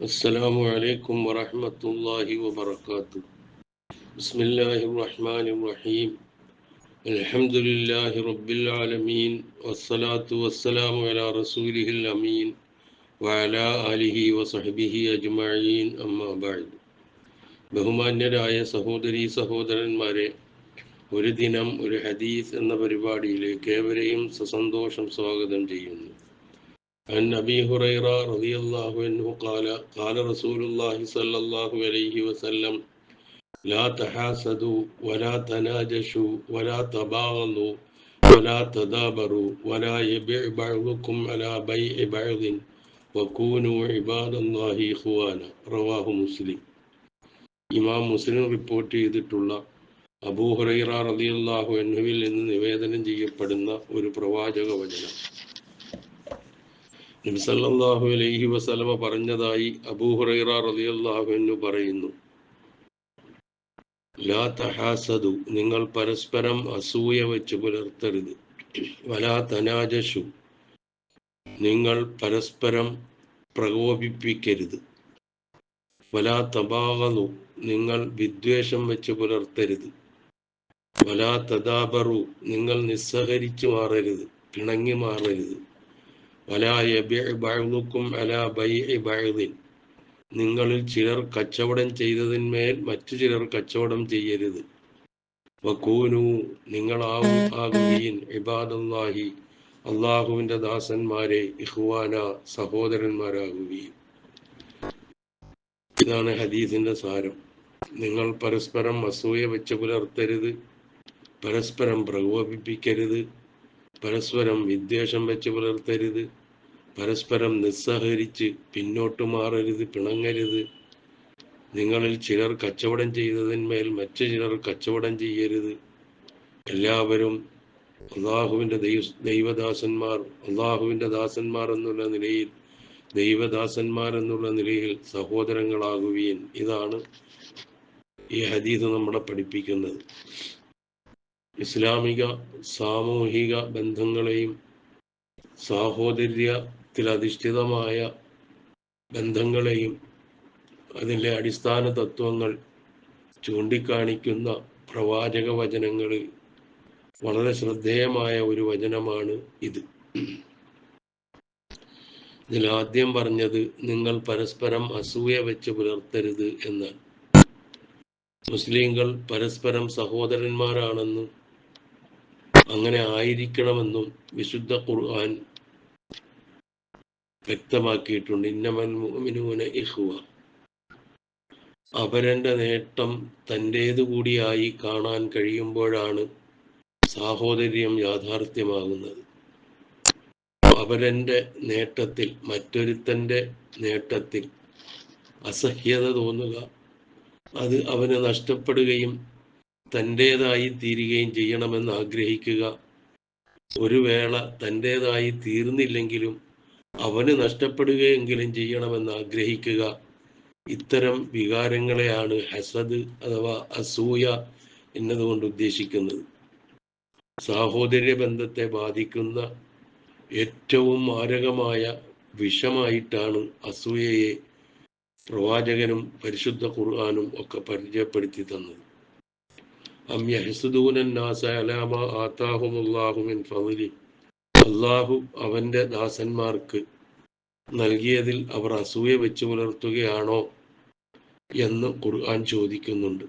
السلام عليكم ورحمة الله وبركاته بسم الله الرحمن الرحيم الحمد لله رب العالمين والصلاة والسلام على رسوله الأمين وعلى آله وصحبه أجمعين أما بعد ബഹുമാന്യരായ സഹോദരി സഹോദരന്മാരെ ഒരു ദിനം ഒരു ഹദീസ് എന്ന പരിപാടിയിലേക്ക് ഏവരെയും സസന്തോഷം സ്വാഗതം ചെയ്യുന്നു عن أبي هريرة رضي الله عنه قال قال رسول الله صلى الله عليه وسلم لا تحاسدوا ولا تناجشوا ولا تباغضوا ولا تدابروا ولا يبيع بعضكم على بيع بعض وكونوا عباد الله إخوانا رواه مسلم ഇമാം മുസ്ലിം റിപ്പോർട്ട് ചെയ്തിട്ടുള്ള അബൂഹുറൈറ റളിയല്ലാഹു അൻഹുവിൽ നിന്ന് നിവേദനം ചെയ്യപ്പെടുന്ന ഒരു പ്രവാചക വചനം നബിസല്ലാഹു അലൈഹി വസലമ പറഞ്ഞതായി അബൂഹുറൈറ റളിയല്ലാഹു അൻഹു പറയുന്നു. ലാ തഹാസദു നിങ്ങൾ പരസ്പരം അസൂയ വെച്ച് പുലർത്തരുത്. വലാ തനാജഷു നിങ്ങൾ പരസ്പരം പ്രകോപിപ്പിക്കരുത്. വലാ തബാകലു നിങ്ങൾ വിദ്വേഷം വെച്ച് പുലർത്തരുത്. വലാ തദാബറു നിങ്ങൾ നിസ്സഹരിച്ചു മാറരുത് പിണങ്ങി മാറരുത്. വലാ യബിഅ്ബഅ്ദുക്കും അലാ ബൈഇ ബഅ്ദിൻ. നിങ്ങളിൽ ചിലർ കച്ചവടം ചെയ്തതിന്മേൽ മറ്റു ചിലർ കച്ചവടം ചെയ്യരുത്. വക്കൂനു നിങ്ങൾ ആകുകയും ഇബാദല്ലാഹി അള്ളാഹുവിന്റെ ദാസന്മാരെ ഇഹ്വാന സഹോദരന്മാരാകുകയും ഇതാണ് ഹദീസിന്റെ സാരം. നിങ്ങൾ പരസ്പരം അസൂയ വെച്ച് പുലർത്തരുത് പരസ്പരം പ്രകോപിപ്പിക്കരുത് പരസ്പരം വിദ്വേഷം വെച്ച് പുലർത്തരുത്. പരസ്പരം നിസ്സഹരിച്ച് പിന്നോട്ട് മാറരുത് പിണങ്ങരുത്. നിങ്ങളിൽ ചിലർ കച്ചവടം ചെയ്തതിന്മേൽ മറ്റു ചിലർ കച്ചവടം ചെയ്യരുത്. എല്ലാവരും അള്ളാഹുവിന്റെ ദൈവ ദൈവദാസന്മാർ അള്ളാഹുവിന്റെ ദാസന്മാർ എന്നുള്ള നിലയിൽ ദൈവദാസന്മാർ എന്നുള്ള നിലയിൽ സഹോദരങ്ങളാകുകയും ഇതാണ് ഈ ഹദീസ് നമ്മളെ പഠിപ്പിക്കുന്നത്. ഇസ്ലാമിക സാമൂഹിക ബന്ധങ്ങളെയും സാഹോദര്യത്തിൽ അധിഷ്ഠിതമായ ബന്ധങ്ങളെയും അതിന്റെ അടിസ്ഥാന തത്വങ്ങൾ ചൂണ്ടിക്കാണിക്കുന്ന പ്രവാചക വചനങ്ങളിൽ വളരെ ശ്രദ്ധേയമായ ഒരു വചനമാണ് ഇത്. ഇതിൽ ആദ്യം പറഞ്ഞത് നിങ്ങൾ പരസ്പരം അസൂയ വെച്ച് പുലർത്തരുത് എന്നാണ്. മുസ്ലിങ്ങൾ പരസ്പരം സഹോദരന്മാരാണെന്നും അങ്ങനെ ആയിരിക്കണമെന്നും വിശുദ്ധ ഖുർആൻ വ്യക്തമാക്കിയിട്ടുണ്ട്. ഇന്നമൻ മുഅ്മിനൂന ഇഖ്വ. അവരന്റെ നേട്ടം തന്റേതുകൂടിയായി കാണാൻ കഴിയുമ്പോഴാണ് സാഹോദര്യം യാഥാർത്ഥ്യമാകുന്നത്. അവരന്റെ നേട്ടത്തിൽ മറ്റൊരുത്തന്റെ നേട്ടത്തിൽ അസഹ്യത തോന്നുക അത് അവന് നഷ്ടപ്പെടുകയും തന്റേതായി തീരുകയും ചെയ്യണമെന്ന് ആഗ്രഹിക്കുക. ഒരു വേള തന്റേതായി തീർന്നില്ലെങ്കിലും അവന് നഷ്ടപ്പെടുകയെങ്കിലും ചെയ്യണമെന്ന് ആഗ്രഹിക്കുക. ഇത്തരം വികാരങ്ങളെയാണ് ഹസദ് അഥവാ അസൂയ എന്നതുകൊണ്ട് ഉദ്ദേശിക്കുന്നത്. സാഹോദര്യ ബന്ധത്തെ ബാധിക്കുന്ന ഏറ്റവും മാരകമായ വിഷമായിട്ടാണ് അസൂയയെ പ്രവാചകനും പരിശുദ്ധ ഖുർആാനും ഒക്കെ പരിചയപ്പെടുത്തി തന്നത്. അം യഹസുദൂനാസ ആത്താഹുമുല്ലാഹുമിൻ ഫവലി അള്ളാഹു അവന്റെ ദാസന്മാർക്ക് നൽകിയതിൽ അവർ അസൂയ വെച്ച് പുലർത്തുകയാണോ എന്ന് ഖുർആൻ ചോദിക്കുന്നുണ്ട്.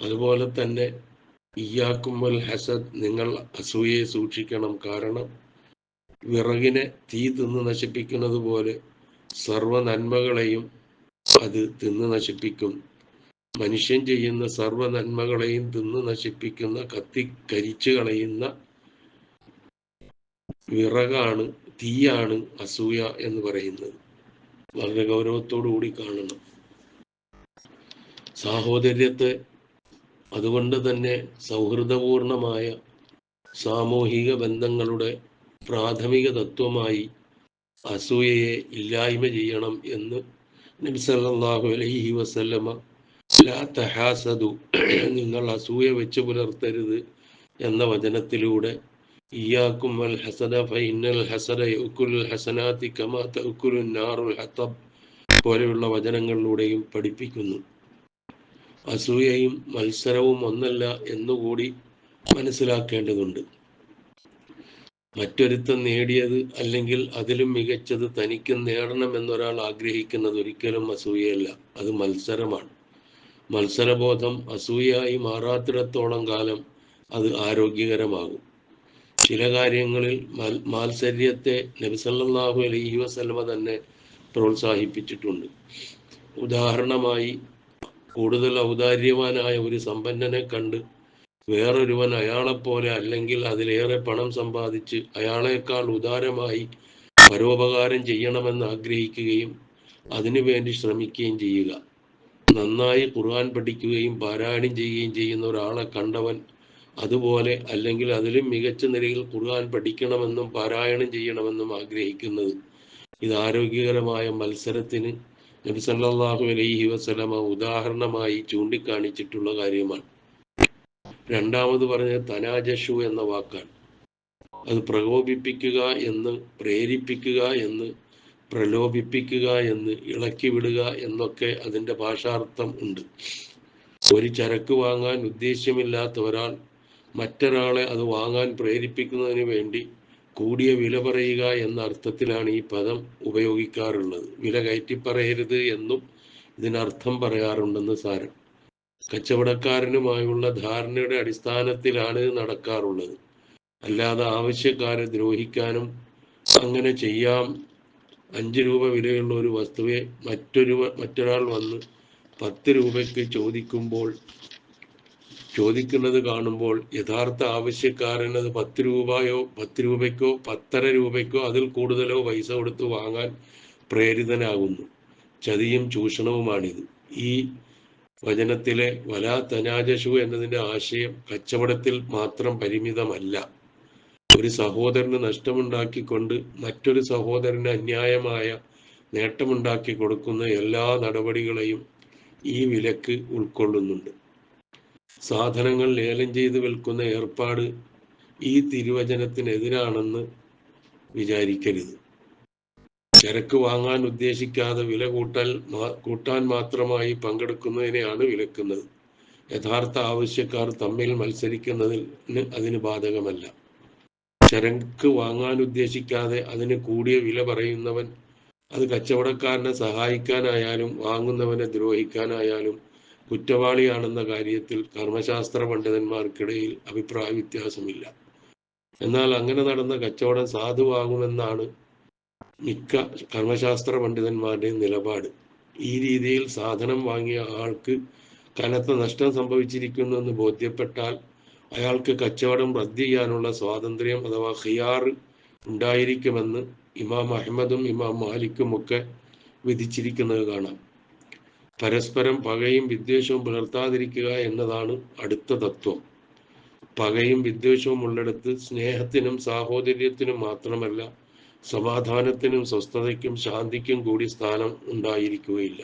അതുപോലെ തന്നെ ഇയാക്കുമ്പൽ ഹസദ് നിങ്ങൾ അസൂയയെ സൂക്ഷിക്കണം. കാരണം വിറകിനെ തീ തിന്ന് നശിപ്പിക്കുന്നത് പോലെ സർവ നന്മകളെയും അത് തിന്ന് നശിപ്പിക്കും. മനുഷ്യൻ ചെയ്യുന്ന സർവ നന്മകളെയും തിന്ന് നശിപ്പിക്കുന്ന കത്തി കരിച്ചു കളയുന്ന വിറകാണ് തീയാണ് അസൂയ എന്ന് പറയുന്നത്. വളരെ ഗൗരവത്തോടു കൂടി കാണണം. സാഹോദര്യത്തെ അതുകൊണ്ട് തന്നെ സൗഹൃദപൂർണമായ സാമൂഹിക ബന്ധങ്ങളുടെ പ്രാഥമിക തത്വമായി അസൂയയെ ഇല്ലായ്മ ചെയ്യണം എന്ന് നബി സല്ലല്ലാഹു അലൈഹി വസല്ലമ ലാ നിങ്ങൾ അസൂയ വെച്ച് പുലർത്തരുത് എന്ന വചനത്തിലൂടെ. ഇയാക്കും വൽ ഹസദ ഫൈനൽ ഹസദ യഅ്കുലുൽ ഹസനാതി കമാ തഅ്കുലു നാറുൽ ഹതബ് പോലെയുള്ള വചനങ്ങളിലൂടെയും പഠിപ്പിക്കുന്നു. അസൂയയും മത്സരവും ഒന്നല്ല എന്നുകൂടി മനസ്സിലാക്കേണ്ടതുണ്ട്. മറ്റൊരുത്തൻ നേടിയത് അല്ലെങ്കിൽ അതിലും മികച്ചത് തനിക്കും നേടണമെന്നൊരാൾ ആഗ്രഹിക്കുന്നത് ഒരിക്കലും അസൂയയല്ല. അത് മത്സരമാണ്. മത്സരബോധം അസൂയായി മാറാത്തിടത്തോളം കാലം അത് ആരോഗ്യകരമാകും. ചില കാര്യങ്ങളിൽ മാത്സര്യത്തെ നബിസല്ലാഹു അലൈഹി വസല്ലമ തന്നെ പ്രോത്സാഹിപ്പിച്ചിട്ടുണ്ട്. ഉദാഹരണമായി കൂടുതൽ ഔദാര്യവാനായ ഒരു സമ്പന്നനെ കണ്ട് വേറൊരുവൻ അയാളെപ്പോലെ അല്ലെങ്കിൽ അതിലേറെ പണം സമ്പാദിച്ച് അയാളേക്കാൾ ഉദാരമായി പരോപകാരം ചെയ്യണമെന്ന് ആഗ്രഹിക്കുകയും അതിനുവേണ്ടി ശ്രമിക്കുകയും ചെയ്യുക. നന്നായി ഖുർആൻ പഠിക്കുകയും പാരായണം ചെയ്യുകയും ചെയ്യുന്ന ഒരാളെ കണ്ടവൻ അതുപോലെ അല്ലെങ്കിൽ അതിലും മികച്ച നിലയിൽ ഖുർആൻ പഠിക്കണമെന്നും പാരായണം ചെയ്യണമെന്നും ആഗ്രഹിക്കുന്നത്. ഇത് ആരോഗ്യകരമായ മത്സരത്തിന് നബി സല്ലല്ലാഹു അലൈഹി വസല്ലമ ഉദാഹരണമായി ചൂണ്ടിക്കാണിച്ചിട്ടുള്ള കാര്യമാണ്. രണ്ടാമത് പറഞ്ഞത് തനാജഷു എന്ന വാക്കാണ്. അത് പ്രകോപിപ്പിക്കുക എന്ന് പ്രേരിപ്പിക്കുക എന്ന് പ്രലോഭിപ്പിക്കുക എന്ന് ഇളക്കി വിടുക എന്നൊക്കെ അതിന്റെ ഭാഷാർത്ഥം ഉണ്ട്. ഒരു ചരക്ക് വാങ്ങാൻ ഉദ്ദേശ്യമില്ലാത്ത ഒരാൾ മറ്റൊരാളെ അത് വാങ്ങാൻ പ്രേരിപ്പിക്കുന്നതിന് വേണ്ടി കൂടിയ വില പറയുക എന്ന അർത്ഥത്തിലാണ് ഈ പദം ഉപയോഗിക്കാറുള്ളത്. വില കയറ്റി പറയരുത് എന്നും ഇതിനർത്ഥം പറയാറുണ്ടെന്ന് സാരം. കച്ചവടക്കാരനുമായുള്ള ധാരണയുടെ അടിസ്ഥാനത്തിലാണ് നടക്കാറുള്ളത്. അല്ലാതെ ആവശ്യക്കാരെ ദ്രോഹിക്കാനും അങ്ങനെ ചെയ്യാം അഞ്ച് രൂപ വിലയുള്ള ഒരു വസ്തുവെ മറ്റൊരു മറ്റൊരാൾ വന്ന് പത്ത് രൂപയ്ക്ക് ചോദിക്കുമ്പോൾ ചോദിക്കുന്നത് കാണുമ്പോൾ യഥാർത്ഥ ആവശ്യക്കാരൻ അത് പത്ത് രൂപയോ പത്ത് രൂപയ്ക്കോ പത്തര രൂപയ്ക്കോ അതിൽ കൂടുതലോ പൈസ കൊടുത്ത് വാങ്ങാൻ പ്രേരിതനാകുന്നു. ചതിയും ചൂഷണവുമാണിത്. ഈ വചനത്തിലെ വലാ തനാജഷു എന്നതിന്റെ ആശയം കച്ചവടത്തിൽ മാത്രം പരിമിതമല്ല. ഒരു സഹോദരന് നഷ്ടമുണ്ടാക്കിക്കൊണ്ട് മറ്റൊരു സഹോദരന് അന്യായമായ നേട്ടമുണ്ടാക്കി കൊടുക്കുന്ന എല്ലാ നടപടികളെയും ഈ വിലക്ക് ഉൾക്കൊള്ളുന്നുണ്ട്. സാധനങ്ങൾ ലേലം ചെയ്ത് വിൽക്കുന്ന ഏർപ്പാട് ഈ തിരുവചനത്തിനെതിരാണെന്ന് വിചാരിക്കരുത്. ചരക്ക് വാങ്ങാൻ ഉദ്ദേശിക്കാതെ വില കൂട്ടാൻ കൂട്ടാൻ മാത്രമായി പങ്കെടുക്കുന്നതിനെയാണ് വിലക്കുന്നത്. യഥാർത്ഥ ആവശ്യക്കാർ തമ്മിൽ മത്സരിക്കുന്നതിന് അതിന് ബാധകമല്ല. ചരക്ക് വാങ്ങാൻ ഉദ്ദേശിക്കാതെ അതിന് കൂടിയ വില പറയുന്നവൻ അത് കച്ചവടക്കാരനെ സഹായിക്കാനായാലും വാങ്ങുന്നവനെ ദ്രോഹിക്കാനായാലും കുറ്റവാളിയാണെന്ന കാര്യത്തിൽ കർമ്മശാസ്ത്ര പണ്ഡിതന്മാർക്കിടയിൽ അഭിപ്രായ വ്യത്യാസമില്ല. എന്നാൽ അങ്ങനെ നടന്ന കച്ചവടം സാധുവാകുമെന്നാണ് മിക്ക കർമ്മശാസ്ത്ര പണ്ഡിതന്മാരുടെയും നിലപാട്. ഈ രീതിയിൽ സാധനം വാങ്ങിയ ആൾക്ക് കനത്ത നഷ്ടം സംഭവിച്ചിരിക്കുന്നു എന്ന് ബോധ്യപ്പെട്ടാൽ അയാൾക്ക് കച്ചവടം റദ്ദ് ചെയ്യാനുള്ള സ്വാതന്ത്ര്യം അഥവാ ഖിയാർ ഉണ്ടായിരിക്കുമെന്ന് ഇമാം അഹമ്മദും ഇമാം മാലിക്കും ഒക്കെ വിധിച്ചിരിക്കുന്നത് കാണാം. പരസ്പരം പകയും വിദ്വേഷവും പുലർത്താതിരിക്കുക എന്നതാണ് അടുത്ത തത്വം. പകയും വിദ്വേഷവും ഉള്ളിടത്ത് സ്നേഹത്തിനും സാഹോദര്യത്തിനും മാത്രമല്ല സമാധാനത്തിനും സ്വസ്ഥതയ്ക്കും ശാന്തിക്കും കൂടി സ്ഥാനം ഉണ്ടായിരിക്കുകയില്ല.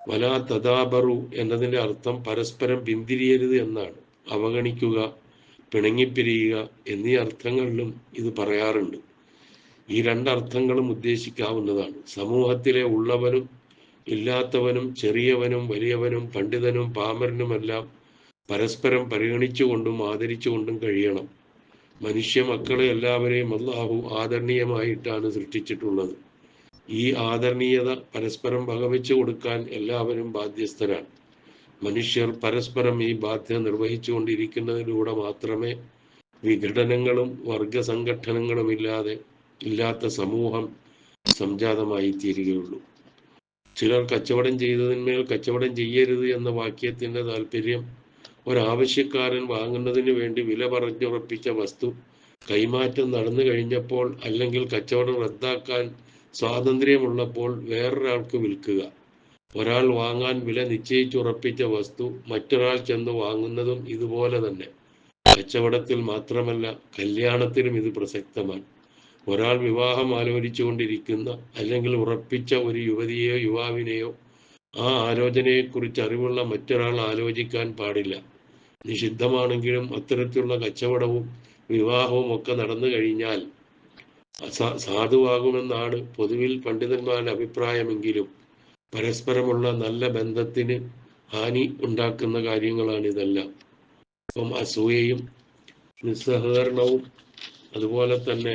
വലാ തദാബറു എന്നതിന്റെ അർത്ഥം പരസ്പരം പിന്തിരിയരുത് എന്നാണ്. അവഗണിക്കുക പിണങ്ങിപ്പിരിയുക എന്നീ അർത്ഥങ്ങളിലും ഇത് പറയാറുണ്ട്. ഈ രണ്ടർത്ഥങ്ങളും ഉദ്ദേശിക്കാവുന്നതാണ്. സമൂഹത്തിലെ ഉള്ളവനും ഇല്ലാത്തവനും ചെറിയവനും വലിയവനും പണ്ഡിതനും പാമരനുമെല്ലാം പരസ്പരം പരിഗണിച്ചുകൊണ്ടും ആദരിച്ചുകൊണ്ടും കഴിയണം. മനുഷ്യ മക്കളെ എല്ലാവരെയും അള്ളാഹു ആദരണീയമായിട്ടാണ് സൃഷ്ടിച്ചിട്ടുള്ളത്. ഈ ആദരണീയത പരസ്പരം വകവെച്ചു കൊടുക്കാൻ എല്ലാവരും ബാധ്യസ്ഥരാണ്. മനുഷ്യർ പരസ്പരം ഈ ബാധ്യത നിർവഹിച്ചുകൊണ്ടിരിക്കുന്നതിലൂടെ മാത്രമേ വിഘടനങ്ങളും വർഗ സംഘടനകളും ഇല്ലാതെ ഇല്ലാത്ത സമൂഹം സംജാതമായി തീരുകയുള്ളൂ ചിലർ കച്ചവടം ചെയ്തതിന്മേൽ കച്ചവടം ചെയ്യരുത് എന്ന വാക്യത്തിന്റെ താല്പര്യം ഒരാവശ്യക്കാരൻ വാങ്ങുന്നതിന് വേണ്ടി വില പറഞ്ഞുറപ്പിച്ച വസ്തു കൈമാറ്റം നടന്നു കഴിഞ്ഞപ്പോൾ അല്ലെങ്കിൽ കച്ചവടം റദ്ദാക്കാൻ സ്വാതന്ത്ര്യമുള്ളപ്പോൾ വേറൊരാൾക്ക് വിൽക്കുക. ഒരാൾ വാങ്ങാൻ വില നിശ്ചയിച്ചുറപ്പിച്ച വസ്തു മറ്റൊരാൾ ചെന്ന് വാങ്ങുന്നതും ഇതുപോലെ തന്നെ. കച്ചവടത്തിൽ മാത്രമല്ല കല്യാണത്തിനും ഇത് പ്രസക്തമാണ്. ഒരാൾ വിവാഹം ആലോചിച്ചുകൊണ്ടിരിക്കുന്ന അല്ലെങ്കിൽ ഉറപ്പിച്ച ഒരു യുവതിയെയോ യുവാവിനെയോ ആ ആലോചനയെക്കുറിച്ച് അറിവുള്ള മറ്റൊരാൾ ആലോചിക്കാൻ പാടില്ല. നിഷിദ്ധമാണെങ്കിലും അത്തരത്തിലുള്ള കച്ചവടവും വിവാഹവും ഒക്കെ നടന്നു കഴിഞ്ഞാൽ സാധുവാകുമെന്നാണ് പൊതുവിൽ പണ്ഡിതന്മാരുടെ അഭിപ്രായമെങ്കിലും പരസ്പരമുള്ള നല്ല ബന്ധത്തിന് ഹാനി ഉണ്ടാക്കുന്ന കാര്യങ്ങളാണ് ഇതെല്ലാം. അപ്പം അസൂയയും നിസ്സഹകരണവും അതുപോലെ തന്നെ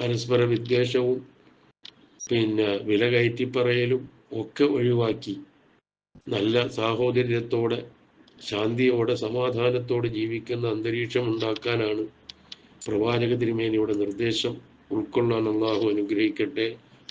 പരസ്പര വിദ്വേഷവും പിന്നെ വില കയറ്റിപ്പറയലും ഒക്കെ ഒഴിവാക്കി നല്ല സാഹോദര്യത്തോടെ ശാന്തിയോടെ സമാധാനത്തോടെ ജീവിക്കുന്ന അന്തരീക്ഷം ഉണ്ടാക്കാനാണ് പ്രവാചക തിരുമേനിയുടെ നിർദ്ദേശം. ഉൾക്കൊള്ളാൻ അള്ളാഹു അനുഗ്രഹിക്കട്ടെ.